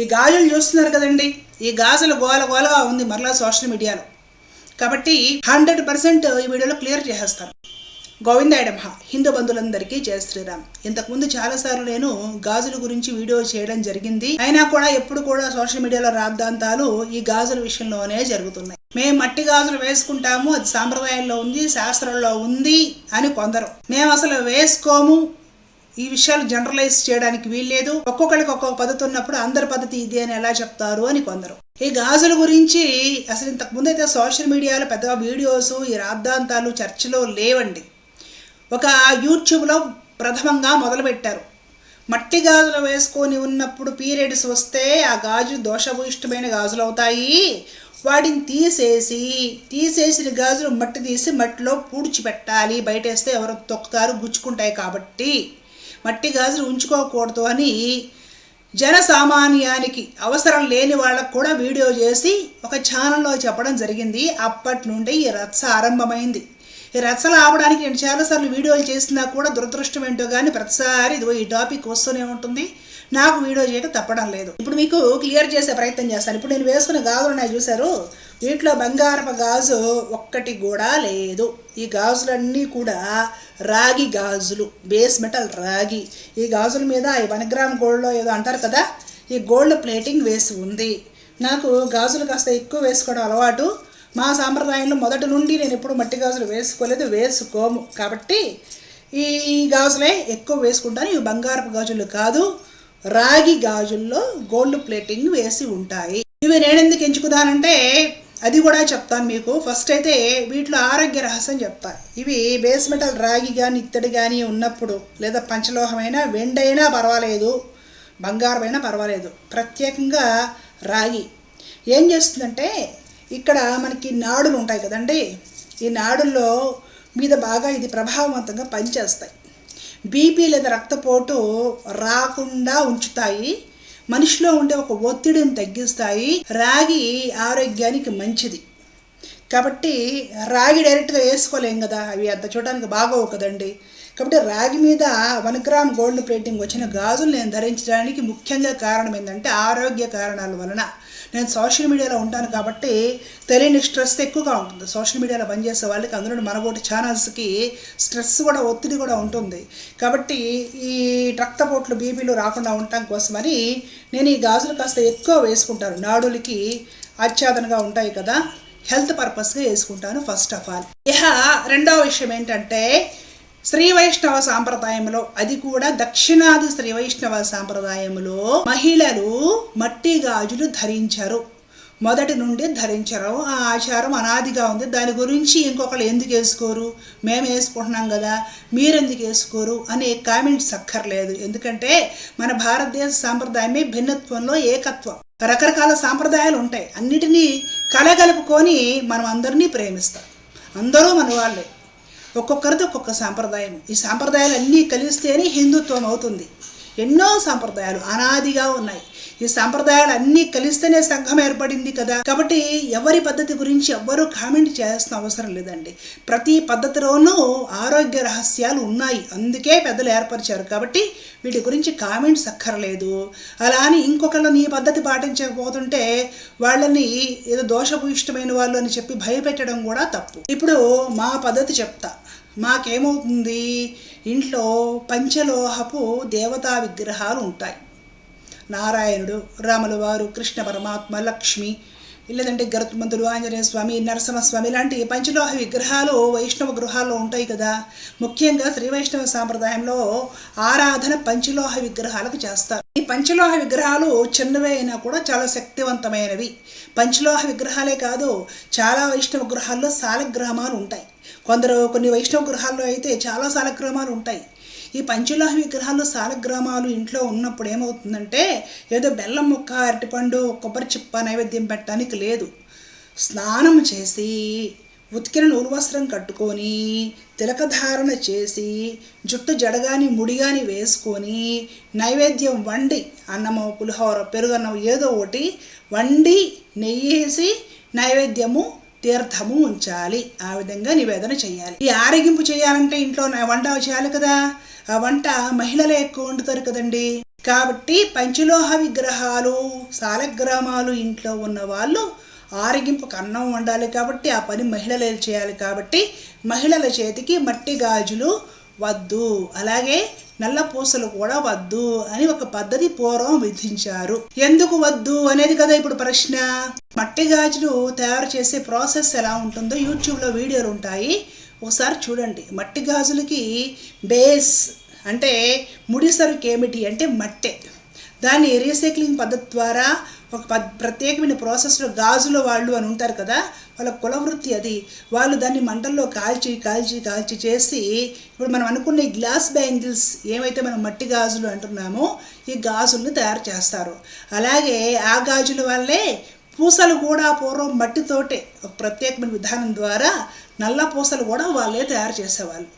ఈ గాజులు చూస్తున్నారు కదండి. ఈ గాజులు గోల గోలగా ఉంది మరలా సోషల్ మీడియాలో కాబట్టి హండ్రెడ్ పర్సెంట్ ఈ వీడియోలో క్లియర్ చేసేస్తాను. గోవిందాయడమ హిందూ బంధువులందరికీ జయ శ్రీరామ్. ఇంతకుముందు చాలాసార్లు నేను గాజుల గురించి వీడియో చేయడం జరిగింది. అయినా కూడా ఎప్పుడు కూడా సోషల్ మీడియాలో రాద్ధాంతాలు ఈ గాజుల విషయంలోనే జరుగుతున్నాయి. మేము మట్టి గాజులు వేసుకుంటాము అది సాంప్రదాయంలో ఉంది శాస్త్రంలో ఉంది అని కొందరు. మేము అసలు వేసుకోము ఈ విషయాలు జనరలైజ్ చేయడానికి వీల్లేదు. ఒక్కొక్కరికి ఒక్కొక్క పద్ధతి ఉన్నప్పుడు అందరి పద్ధతి ఇది అని ఎలా చెప్తారు అని కొందరు. ఈ గాజుల గురించి అసలు ఇంతకు ముందు అయితే సోషల్ మీడియాలో పెద్దగా వీడియోస్ ఈ రాద్ధాంతాలు చర్చలో లేవండి. ఒక యూట్యూబ్లో ప్రథమంగా మొదలుపెట్టారు. మట్టి గాజులు వేసుకొని ఉన్నప్పుడు పీరియడ్స్ వస్తే ఆ గాజు దోషభూయిష్టమైన గాజులు అవుతాయి. వాటిని తీసేసి తీసేసిన గాజులు మట్టి తీసి మట్టిలో పూడ్చిపెట్టాలి బయటేస్తే ఎవరు తొక్కుతారు గుచ్చుకుంటాయి కాబట్టి. మట్టి గాజులు ఉంచుకోకూడదు అని జనసామాన్యానికి అవసరం లేని వాళ్ళకు కూడా వీడియో చేసి ఒక ఛానల్లో చెప్పడం జరిగింది. అప్పటి నుండి ఈ రచ్చ ఆరంభమైంది. ఈ రచ్చలు ఆపడానికి నేను చాలాసార్లు వీడియోలు చేసినా కూడా దురదృష్టం ఏంటో కానీ ప్రతిసారి ఇదిగో ఈ టాపిక్ వస్తూనే ఉంటుంది. నాకు వీడియో చేయక తప్పడం లేదు. ఇప్పుడు మీకు క్లియర్ చేసే ప్రయత్నం చేస్తాను. ఇప్పుడు నేను వేసుకున్న గాజులు ఉన్నాయి చూసారు వీటిలో బంగారపు గాజు ఒక్కటి కూడా లేదు. ఈ గాజులన్నీ కూడా రాగి గాజులు. బేస్ మెటల్ రాగి. ఈ గాజుల మీద ఈ వన్ గ్రామ్ గోల్డ్లో ఏదో అంటారు కదా? ఈ గోల్డ్ ప్లేటింగ్ వేసి ఉంది. నాకు గాజులు కాస్త ఎక్కువ వేసుకోవడం అలవాటు. మా సాంప్రదాయంలో మొదటి నుండి నేను ఎప్పుడు మట్టి గాజులు వేసుకోలేదు. వేసుకోము. కాబట్టి ఈ గాజులే ఎక్కువ వేసుకుంటాను. ఇవి బంగారపు గాజులు కాదు. రాగి గాజుల్లో గోల్డ్ ప్లేటింగ్ వేసి ఉంటాయి. ఇవి నేను ఎందుకు ఎంచుకున్నానంటే అది కూడా చెప్తాను మీకు. ఫస్ట్ అయితే వీటిలో ఆరోగ్య రహస్యం చెప్తాను ఇవి బేస్ మెటల్ రాగి కానీ ఇత్తడి కానీ ఉన్నప్పుడు లేదా పంచలోహమైనా వెండైనా పర్వాలేదు. బంగారమైనా పర్వాలేదు. ప్రత్యేకంగా రాగి. ఏం చేస్తుందంటే ఇక్కడ మనకి నాడులు ఉంటాయి కదండి. ఈ నాడుల్లో మీద బాగా ఇది ప్రభావవంతంగా పనిచేస్తాయి. బీపీ లేదా రక్తపోటు రాకుండా ఉంచుతాయి. మనిషిలో ఉండే ఒక ఒత్తిడిని తగ్గిస్తాయి. రాగి ఆరోగ్యానికి మంచిది. కాబట్టి రాగి డైరెక్ట్గా వేసుకోలేం కదా. అవి అంత చూడడానికి బాగోవు కదండి. కాబట్టి రాగి మీద వన్ గ్రామ్ గోల్డ్ ప్లేటింగ్ వచ్చిన గాజులు నేను ధరించడానికి ముఖ్యంగా కారణం ఏంటంటే ఆరోగ్య కారణాల వలన. నేను సోషల్ మీడియాలో ఉంటాను కాబట్టి తెలియని స్ట్రెస్ ఎక్కువగా ఉంటుంది. సోషల్ మీడియాలో పనిచేసే వాళ్ళకి అందులో మనకోటి ఛానల్స్కి స్ట్రెస్ కూడా ఒత్తిడి కూడా ఉంటుంది. కాబట్టి ఈ రక్తపోట్లు బీపీలు రాకుండా ఉండటం కోసమని నేను ఈ గాజులు కాస్త ఎక్కువ వేసుకుంటాను. నాడులకి ఆచ్ఛాదనగా ఉంటాయి కదా హెల్త్ పర్పస్గా వేసుకుంటాను ఫస్ట్ ఆఫ్ ఆల్. ఇహ రెండవ విషయం ఏంటంటే శ్రీ వైష్ణవ సాంప్రదాయంలో అది కూడా దక్షిణాది శ్రీ వైష్ణవ సాంప్రదాయంలో మహిళలు మట్టి గాజులు ధరించరు. మొదటి నుండి ధరించరు. ఆ ఆచారం అనాదిగా ఉంది. దాని గురించి ఇంకొకరు ఎందుకు వేసుకోరు? మేము వేసుకుంటున్నాం కదా మీరెందుకు వేసుకోరు? అనే కామెంట్స్ అక్కర్లేదు ఎందుకంటే మన భారతదేశ సాంప్రదాయమే భిన్నత్వంలో ఏకత్వం. రకరకాల సాంప్రదాయాలు ఉంటాయి. అన్నిటినీ కలగలుపుకొని మనం అందరినీ ప్రేమిస్తాం. అందరూ మన వాళ్ళే. ఒక్కొక్కరిది ఒక్కొక్క సాంప్రదాయం. ఈ సాంప్రదాయాలు అన్నీ కలిస్తేనే హిందుత్వం అవుతుంది. ఎన్నో సాంప్రదాయాలు అనాదిగా ఉన్నాయి. ఈ సాంప్రదాయాలు అన్నీ కలిస్తేనే సంఘం ఏర్పడింది కదా. కాబట్టి ఎవరి పద్ధతి గురించి ఎవ్వరూ కామెంట్ చేయాల్సిన అవసరం లేదండి. ప్రతి పద్ధతిలోనూ ఆరోగ్య రహస్యాలు ఉన్నాయి. అందుకే పెద్దలు ఏర్పరిచారు. కాబట్టి వీటి గురించి కామెంట్స్ అక్కర్లేదు అలా అని ఇంకొకళ్ళు నీ పద్ధతి పాటించకపోతుంటే వాళ్ళని ఏదో దోషభూయిష్టమైన వాళ్ళు అని చెప్పి భయపెట్టడం కూడా తప్పు. ఇప్పుడు మా పద్ధతి చెప్తా. మాకేమవుతుంది? ఇంట్లో పంచలోహపు దేవతా విగ్రహాలు ఉంటాయి నారాయణుడు రాముల వారు కృష్ణ పరమాత్మ లక్ష్మి లేదంటే గరుత్మంతుడు ఆంజనేయ స్వామి నరసింహస్వామి ఇలాంటి పంచలోహ విగ్రహాలు వైష్ణవ గృహాల్లో ఉంటాయి కదా. ముఖ్యంగా శ్రీ వైష్ణవ సాంప్రదాయంలో ఆరాధన పంచలోహ విగ్రహాలకు చేస్తారు. ఈ పంచలోహ విగ్రహాలు చిన్నవే అయినా కూడా చాలా శక్తివంతమైనవి. పంచలోహ విగ్రహాలే కాదు చాలా వైష్ణవ గృహాల్లో సాలగ్రహమాలు ఉంటాయి. కొందరు కొన్ని వైష్ణవ గృహాల్లో అయితే చాలా సాలగ్రామాలు ఉంటాయి. ఈ పంచులాహ విగ్రహాలు సాలగ్రామాలు ఇంట్లో ఉన్నప్పుడు ఏమవుతుందంటే ఏదో బెల్లం ముక్క అరటిపండు కొబ్బరి చిప్ప నైవేద్యం పెట్టడానికి లేదు. స్నానం చేసి ఉతికిన నూలు వస్త్రం కట్టుకొని తిలకధారణ చేసి జుట్టు జడగాని ముడిగాని వేసుకొని నైవేద్యం వండి అన్నము పులిహోర పెరుగన్నం ఏదో ఒకటి వండి నెయ్యేసి నైవేద్యము తీర్థము ఉంచాలి. ఆ విధంగా నివేదన చేయాలి. ఈ ఆరగింపు చేయాలంటే ఇంట్లో వంట చేయాలి కదా. ఆ వంట మహిళలే ఎక్కువ వండుతారు కదండి. కాబట్టి పంచలోహ విగ్రహాలు సాలగ్రామాలు ఇంట్లో ఉన్న వాళ్ళు ఆరగింపుకు అన్నం వండాలి కాబట్టి ఆ పని మహిళలే చేయాలి కాబట్టి మహిళల చేతికి మట్టి గాజులు వద్దు. అలాగే నల్ల పూసలు కూడా వద్దు అని ఒక పద్ధతి పూర్వం విధించారు. ఎందుకు వద్దు అనేది కదా ఇప్పుడు ప్రశ్న. మట్టి గాజులు తయారు చేసే ప్రాసెస్ ఎలా ఉంటుందో యూట్యూబ్లో వీడియోలు ఉంటాయి. ఒకసారి చూడండి. మట్టి గాజులకి బేస్ అంటే ముడిసరుకు ఏమిటి అంటే మట్టే. దాన్ని రీసైక్లింగ్ పద్ధతి ద్వారా ఒక పద్ ప్రత్యేకమైన ప్రాసెస్లో గాజుల వాళ్ళు అని ఉంటారు కదా వాళ్ళ కులవృత్తి అది. వాళ్ళు దాన్ని మంటల్లో కాల్చి కాల్చి కాల్చి చేసి ఇప్పుడు మనం అనుకున్న ఈ గ్లాస్ బ్యాంగిల్స్ ఏమైతే మనం మట్టి గాజులు అంటున్నామో ఈ గాజుల్ని తయారు చేస్తారు. అలాగే ఆ గాజుల వల్లే పూసలు కూడా పూర్వం మట్టితోటే ఒక ప్రత్యేకమైన విధానం ద్వారా నల్ల పూసలు కూడా వాళ్ళే తయారు చేసేవాళ్ళు.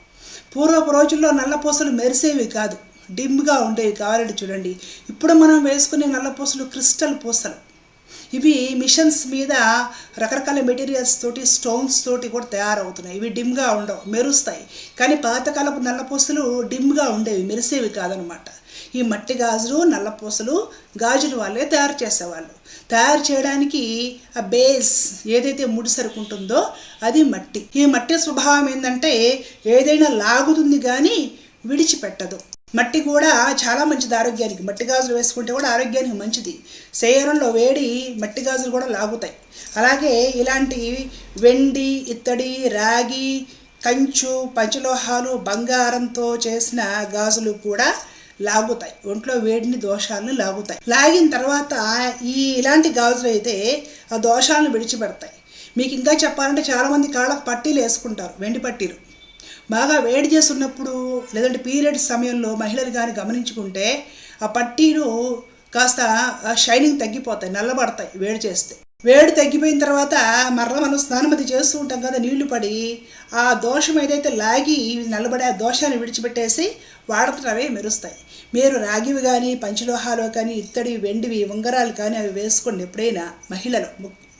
పూర్వపు రోజుల్లో నల్ల పూసలు మెరిసేవి కాదు. డిమ్గా ఉండేవి కావాలంటే చూడండి. ఇప్పుడు మనం వేసుకునే నల్ల పూసలు క్రిస్టల్ పూసలు. ఇవి మిషన్స్ మీద రకరకాల మెటీరియల్స్ తోటి స్టోన్స్ తోటి కూడా తయారవుతున్నాయి. ఇవి డిమ్గా ఉండవు మెరుస్తాయి. కానీ పాతకాలపు నల్ల పూసలు డిమ్గా ఉండేవి మెరిసేవి కాదనమాట. ఈ మట్టి గాజులు నల్ల పూసలు గాజులు వాళ్ళే తయారు చేసేవాళ్ళు. తయారు చేయడానికి ఆ బేస్ ఏదైతే ముడి సరుకుంటుందో అది మట్టి. ఈ మట్టి స్వభావం ఏంటంటే ఏదైనా లాగుతుంది కానీ విడిచిపెట్టదు. మట్టి కూడా చాలా మంచిది ఆరోగ్యానికి. మట్టి గాజులు వేసుకుంటే కూడా ఆరోగ్యానికి మంచిది. శరీరంలో వేడి మట్టి గాజులు కూడా లాగుతాయి. అలాగే ఇలాంటి వెండి ఇత్తడి రాగి కంచు పంచలోహాలు బంగారంతో చేసిన గాజులు కూడా లాగుతాయి. ఒంట్లో వేడిని దోషాలను లాగుతాయి. లాగిన తర్వాత ఈ ఇలాంటి గాజులు అయితే ఆ దోషాలను విడిచిపెడతాయి. మీకు ఇంకా చెప్పాలంటే చాలామంది కాళ్ళకు పట్టీలు వేసుకుంటారు వెండి పట్టీలు. బాగా వేడి చేస్తున్నప్పుడు లేదంటే పీరియడ్స్ సమయంలో మహిళలు కానీ గమనించుకుంటే ఆ పట్టీలు కాస్త షైనింగ్ తగ్గిపోతాయి నల్లబడతాయి వేడి చేస్తే. వేడి తగ్గిపోయిన తర్వాత మరల మనం స్నానం అది చేస్తూ ఉంటాం కదా నీళ్ళు పడి ఆ దోషం ఏదైతే లాగి నల్లబడే ఆ దోషాన్ని విడిచిపెట్టేసి వాడుతున్నవే అవే మెరుస్తాయి. మీరు రాగివి కానీ పంచలోహాలు కానీ ఇత్తడి వెండివి ఉంగరాలు కానీ అవి వేసుకోండి ఎప్పుడైనా మహిళలు.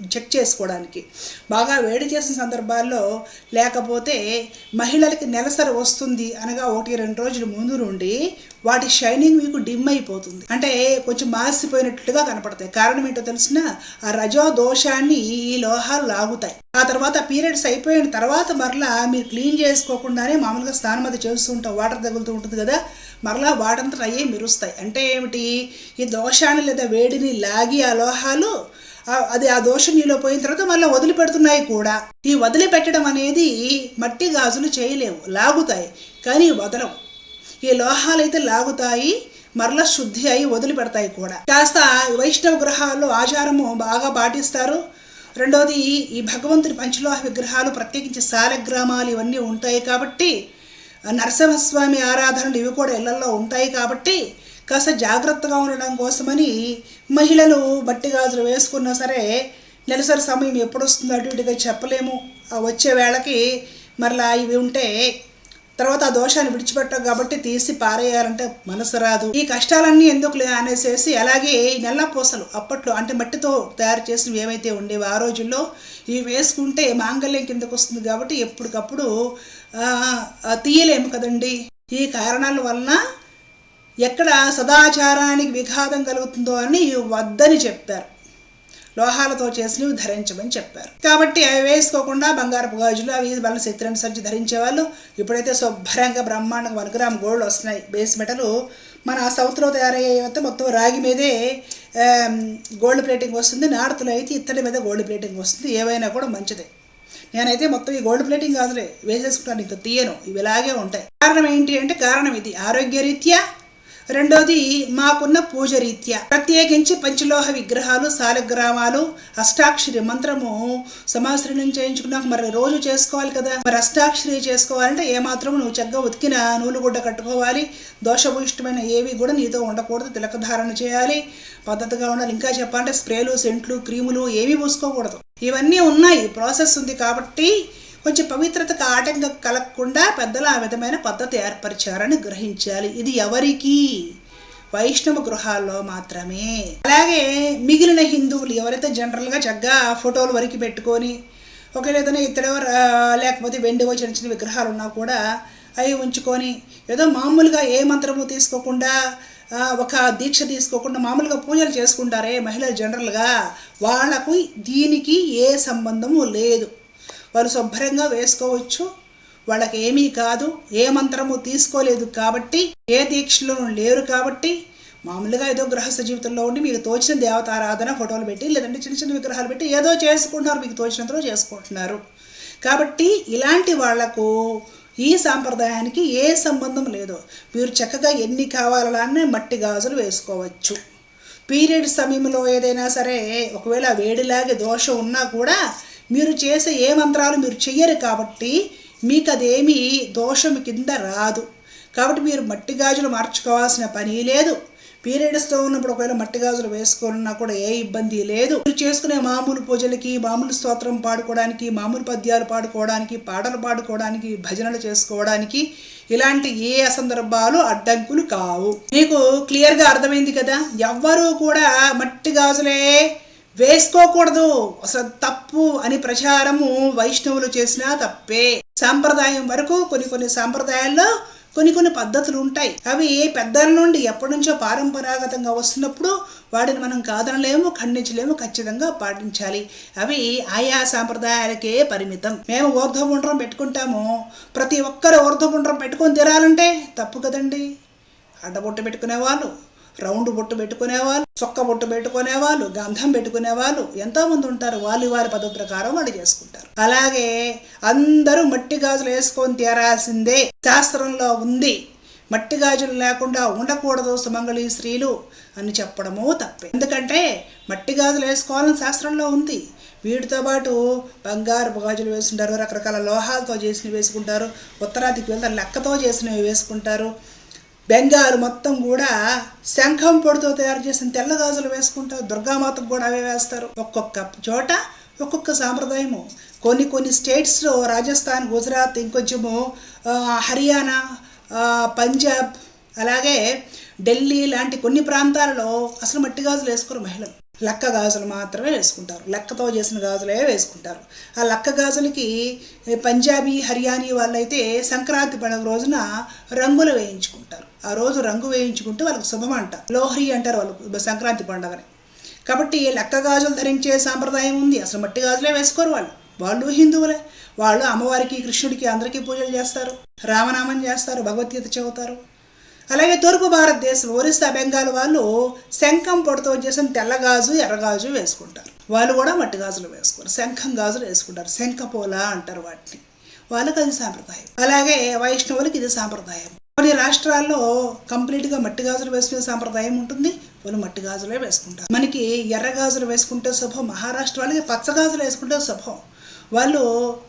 చెక్ చేసుకోవడానికి. బాగా వేడి చేసిన సందర్భాల్లో లేకపోతే మహిళలకి నెలసరి వస్తుంది అనగా ఒకటి రెండు రోజుల ముందు నుండి వాటి షైనింగ్ మీకు డిమ్ అయిపోతుంది. అంటే కొంచెం మాసిపోయినట్లుగా కనపడతాయి. కారణం ఏంటో తెలిసిన ఆ రజో దోషాన్ని ఈ లోహాలు లాగుతాయి. ఆ తర్వాత పీరియడ్స్ అయిపోయిన తర్వాత మరలా మీరు క్లీన్ చేసుకోకుండానే మామూలుగా స్నానం అది చేస్తూ ఉంటాం. వాటర్ తగులుతూ ఉంటుంది కదా మరలా వాటంతా అయ్యే మెరుస్తాయి. అంటే ఏమిటి? ఈ దోషాన్ని లేదా వేడిని లాగి ఆ లోహాలు అది ఆ దోషం నీలో పోయిన తర్వాత మళ్ళీ వదిలిపెడుతున్నాయి కూడా. ఈ వదిలిపెట్టడం అనేది మట్టి గాజులు చేయలేవు లాగుతాయి కానీ వదలవు. ఈ లోహాలు అయితే లాగుతాయి మరల శుద్ధి అయి వదిలిపెడతాయి కూడా. కాస్త వైష్ణవ గృహాల్లో ఆచారము బాగా పాటిస్తారు. రెండోది ఈ భగవంతుని పంచలోహ విగ్రహాలు ప్రత్యేకించి సాలగ్రామాలు ఇవన్నీ ఉంటాయి కాబట్టి నరసింహస్వామి ఆరాధనలు ఇవి కూడా ఇళ్ళలో ఉంటాయి కాబట్టి కాస్త జాగ్రత్తగా ఉండడం కోసమని మహిళలు బట్టి గాజులు వేసుకున్నా సరే నెలసరి సమయం ఎప్పుడు వస్తుందో అటు ఇటుగా చెప్పలేము. ఆ వచ్చే వేళకి మరలా ఇవి ఉంటే తర్వాత ఆ దోషాన్ని విడిచిపెట్టాం కాబట్టి తీసి పారేయాలంటే మనసు రాదు. ఈ కష్టాలన్నీ ఎందుకు అనేసేసి అలాగే ఈ నల్ల పూసలు అప్పట్లో అంటే మట్టితో తయారు చేసినవి ఏమైతే ఉండేవి ఆ రోజుల్లో ఇవి వేసుకుంటే మాంగళ్యం కిందకు వస్తుంది కాబట్టి ఎప్పటికప్పుడు తీయలేము కదండి. ఈ కారణాల వలన ఎక్కడ సదాచారానికి విఘాతం కలుగుతుందో అని వద్దని చెప్పారు. లోహాలతో చేసినవి ధరించమని చెప్పారు. కాబట్టి అవి వేసుకోకుండా బంగారపు గాజులు అవి వాళ్ళ శత్రుని ధరించే ధరించేవాళ్ళు. ఇప్పుడైతే శుభ్రంగా బ్రహ్మాండం వన్ గ్రామ్ గోల్డ్ వస్తున్నాయి. బేస్ మెటలు మన సౌత్లో తయారయ్యే మొత్తం రాగి మీదే గోల్డ్ ప్లేటింగ్ వస్తుంది. నార్త్లో అయితే ఇత్తడి మీద గోల్డ్ ప్లేటింగ్ వస్తుంది. ఏవైనా కూడా మంచిదే. నేనైతే మొత్తం ఈ గోల్డ్ ప్లేటింగ్ కాదులే వేసేసుకుంటాను. ఇంకా తీయను. ఇవి ఇలాగే ఉంటాయి. కారణం ఏంటి అంటే కారణం ఇది. ఆరోగ్యరీత్యా రెండోది మాకున్న పూజ రీత్యా. ప్రత్యేకించి పంచలోహ విగ్రహాలు సాలగ్రామాలు అష్టాక్షరి మంత్రము సమాశ్రయం చేయించుకున్నాక మరి రోజు చేసుకోవాలి కదా. మరి అష్టాక్షరి చేసుకోవాలంటే ఏమాత్రం నువ్వు చక్కగా ఉతికిన నూలుగుడ్డ కట్టుకోవాలి. దోషభూయిష్టమైన ఏవి కూడా నీతో ఉండకూడదు. తిలకధారణ చేయాలి. పద్ధతిగా ఉండాలి. ఇంకా చెప్పాలంటే స్ప్రేలు సెంట్లు క్రీములు ఏమీ పూసుకోకూడదు. ఇవన్నీ ఉన్నాయి. ప్రాసెస్ ఉంది కాబట్టి కొంచెం పవిత్రతకు ఆటంకం కలగకుండా పెద్దలు ఆ విధమైన పద్ధతి ఏర్పరిచారని గ్రహించాలి. ఇది ఎవరికి? వైష్ణవ గృహాల్లో మాత్రమే. అలాగే మిగిలిన హిందువులు ఎవరైతే జనరల్గా చక్కగా ఫోటోలు వరకు పెట్టుకొని ఒకవేళ ఏదైనా ఇతడో లేకపోతే వెండివో చిన్న చిన్న విగ్రహాలు ఉన్నా కూడా అవి ఉంచుకొని ఏదో మామూలుగా ఏ మంత్రము తీసుకోకుండా ఒక దీక్ష తీసుకోకుండా మామూలుగా పూజలు చేసుకుంటారే మహిళలు జనరల్గా. వాళ్ళకు దీనికి ఏ సంబంధము లేదు. వారు శుభ్రంగా వేసుకోవచ్చు. వాళ్ళకి ఏమీ కాదు ఏ మంత్రము తీసుకోలేదు కాబట్టి ఏ దీక్షలోనూ లేరు కాబట్టి మామూలుగా ఏదో గృహస్థ జీవితంలో ఉండి మీకు తోచిన దేవతారాధన ఫోటోలు పెట్టి లేదంటే చిన్న చిన్న విగ్రహాలు పెట్టి ఏదో చేసుకుంటున్నారు మీకు తోచినంతలో చేసుకుంటున్నారు. కాబట్టి ఇలాంటి వాళ్ళకు ఈ సాంప్రదాయానికి ఏ సంబంధం లేదు. మీరు చక్కగా ఎన్ని కావాలన్నా మట్టి గాజులు వేసుకోవచ్చు. పీరియడ్ సమయంలో ఏదైనా సరే ఒకవేళ వేడిలాగే దోషం ఉన్నా కూడా మీరు చేసే ఏ మంత్రాలు మీరు చెయ్యరు కాబట్టి మీకు అదేమీ దోషం కింద రాదు. కాబట్టి మీరు మట్టి గాజులు మార్చుకోవాల్సిన పని లేదు. పీరియడ్స్తో ఉన్నప్పుడు ఒకవేళ మట్టి గాజులు వేసుకున్నా కూడా ఏ ఇబ్బంది లేదు. మీరు చేసుకునే మామూలు పూజలకి మామూలు స్తోత్రం పాడుకోవడానికి మామూలు పద్యాలు పాడుకోవడానికి పాటలు పాడుకోవడానికి భజనలు చేసుకోవడానికి ఇలాంటి ఏ అసందర్భాలు అడ్డంకులు కావు. మీకు క్లియర్గా అర్థమైంది కదా? ఎవ్వరూ కూడా మట్టి గాజులే వేసుకోకూడదు. అసలు తప్పు అని ప్రచారము వైష్ణవులు చేసినా తప్పే. సాంప్రదాయం వరకు కొన్ని కొన్ని సాంప్రదాయాల్లో కొన్ని కొన్ని పద్ధతులు ఉంటాయి. అవి పెద్దల నుండి ఎప్పటి నుంచో పారంపరాగతంగా వస్తున్నప్పుడు వాటిని మనం కాదనలేము ఖండించలేము ఖచ్చితంగా పాటించాలి. అవి ఆయా సాంప్రదాయాలకే పరిమితం. మేము ఊర్ధ్వపుండ్రం పెట్టుకుంటాము. ప్రతి ఒక్కరు ఊర్ధ్వపుండ్రం పెట్టుకొని తిరాలంటే తప్పు కదండి. అడ్డబొట్టు పెట్టుకునేవాళ్ళు రౌండ్ బొట్టు పెట్టుకునేవాళ్ళు చొక్క బొట్టు పెట్టుకునేవాళ్ళు గంధం పెట్టుకునేవాళ్ళు ఎంతోమంది ఉంటారు. వాళ్ళు వారి పద్ధతి ప్రకారం వాళ్ళు చేసుకుంటారు. అలాగే అందరూ మట్టి గాజులు వేసుకొని తీరాల్సిందే శాస్త్రంలో ఉంది. మట్టి గాజులు లేకుండా ఉండకూడదు సుమంగళి స్త్రీలు అని చెప్పడము తప్పే. ఎందుకంటే మట్టి గాజులు వేసుకోవాలని శాస్త్రంలో ఉంది. వీటితో పాటు బంగారు గాజులు వేసుకుంటారు రకరకాల లోహాలతో చేసినవి వేసుకుంటారు. ఉత్తరాదికి వెళ్తే లెక్కతో చేసినవి వేసుకుంటారు. బెంగాలు మొత్తం కూడా శంఖం పొడితో తయారు చేసిన తెల్ల గాజులు వేసుకుంటారు దుర్గామాతకు కూడా అవే వేస్తారు. ఒక్కొక్క చోట ఒక్కొక్క సాంప్రదాయము. కొన్ని కొన్ని స్టేట్స్లో రాజస్థాన్ గుజరాత్ ఇంకొంచెము హర్యానా పంజాబ్ అలాగే ఢిల్లీ లాంటి కొన్ని ప్రాంతాలలో అసలు మట్టి గాజులు వేసుకోరు మహిళలు. లక్క గాజులు మాత్రమే వేసుకుంటారు. లక్కతో చేసిన గాజులే వేసుకుంటారు. ఆ లక్క గాజులకి పంజాబీ హర్యానీ వాళ్ళైతే సంక్రాంతి పండుగ రోజున రంగులు వేయించుకుంటారు. ఆ రోజు రంగు వేయించుకుంటే వాళ్ళకి శుభం అంట. లోహరి అంటారు వాళ్ళు సంక్రాంతి పండుగని. కాబట్టి లక్క గాజులు ధరించే సాంప్రదాయం ఉంది. అసలు మట్టి గాజులే వేసుకోరు వాళ్ళు. వాళ్ళు హిందువులే. వాళ్ళు అమ్మవారికి కృష్ణుడికి అందరికీ పూజలు చేస్తారు. రామనామం చేస్తారు భగవద్గీత చదువుతారు. అలాగే తూర్పు భారతదేశం ఒరిస్సా బెంగాల్ వాళ్ళు శంఖం పొడితో చేసిన తెల్లగాజు ఎర్రగాజు వేసుకుంటారు. వాళ్ళు కూడా మట్టి గాజులు వేసుకుంటారు శంఖం గాజులు వేసుకుంటారు. శంఖపోల అంటారు వాటిని. వాళ్ళకి అది సాంప్రదాయం. అలాగే వైష్ణవులకి ఇది సాంప్రదాయం. కొన్ని రాష్ట్రాల్లో కంప్లీట్గా మట్టి గాజులు వేసుకునే సాంప్రదాయం ఉంటుంది. వాళ్ళు మట్టి గాజులే వేసుకుంటారు. మనకి ఎర్ర గాజులు వేసుకుంటే శుభం మహారాష్ట్ర వాళ్ళకి పచ్చ గాజులు వేసుకుంటే శుభం. వాళ్ళు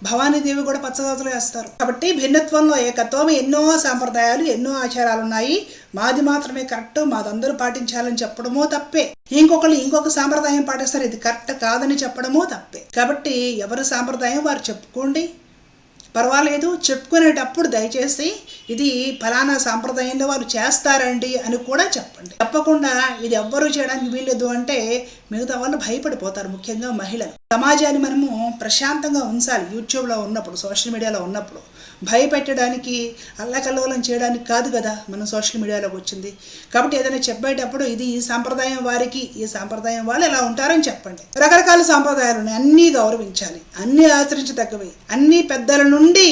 భవానీదేవి కూడా పచ్చగాజులు వేస్తారు. కాబట్టి భిన్నత్వంలో ఏకత్వం ఎన్నో సాంప్రదాయాలు ఎన్నో ఆచారాలు ఉన్నాయి. మాది మాత్రమే కరెక్ట్ మాదందరూ పాటించాలని చెప్పడమో తప్పే. ఇంకొకళ్ళు ఇంకొక సాంప్రదాయం పాటిస్తారు. ఇది కరెక్ట్ కాదని చెప్పడమో తప్పే. కాబట్టి ఎవరి సాంప్రదాయం వారు చెప్పుకోండి. పర్వాలేదు చెప్పుకునేటప్పుడు దయచేసి ఇది ఫలానా సాంప్రదాయంలో వారు చేస్తారండి అని కూడా చెప్పండి. తప్పకుండా ఇది ఎవ్వరూ చేయడానికి వీల్లేదు అంటే మిగతా వాళ్ళు భయపడిపోతారు ముఖ్యంగా మహిళలు. సమాజాన్ని మనము ప్రశాంతంగా ఉంచాలి. యూట్యూబ్లో ఉన్నప్పుడు సోషల్ మీడియాలో ఉన్నప్పుడు. భయపెట్టడానికి అల్లకల్లోలం చేయడానికి కాదు కదా మనం సోషల్ మీడియాలోకి వచ్చింది. కాబట్టి ఏదైనా చెప్పేటప్పుడు ఇది ఈ సాంప్రదాయం వారికి ఈ సాంప్రదాయం వాళ్ళు ఎలా ఉంటారని చెప్పండి. రకరకాల సాంప్రదాయాలు ఉన్నాయి. అన్నీ గౌరవించాలి. అన్నీ ఆచరించదగ్గవి. అన్ని పెద్దల నుండి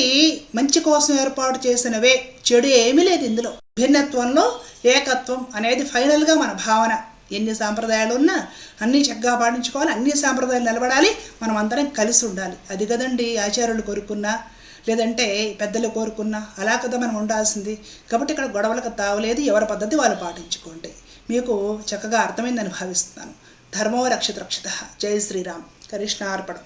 మంచి కోసం ఏర్పాటు చేసినవే. చెడు ఏమీ లేదు ఇందులో. భిన్నత్వంలో ఏకత్వం అనేది ఫైనల్గా మన భావన. ఎన్ని సాంప్రదాయాలు ఉన్నా అన్నీ చక్కగా పాటించుకోవాలి. అన్ని సాంప్రదాయాలు నిలబడాలి. మనం అందరం కలిసి ఉండాలి. అది కదండి ఆచార్యులు కోరుకున్నా లేదంటే పెద్దలు కోరుకున్నా అలా కదా మనం ఉండాల్సింది. కాబట్టి ఇక్కడ గొడవలకు తావలేదు ఎవరి పద్ధతి వాళ్ళు పాటించుకోండి. మీకు చక్కగా అర్థమైందని భావిస్తున్నాను. ధర్మో రక్షిత రక్షిత. జై శ్రీరామ్. కృష్ణార్పణం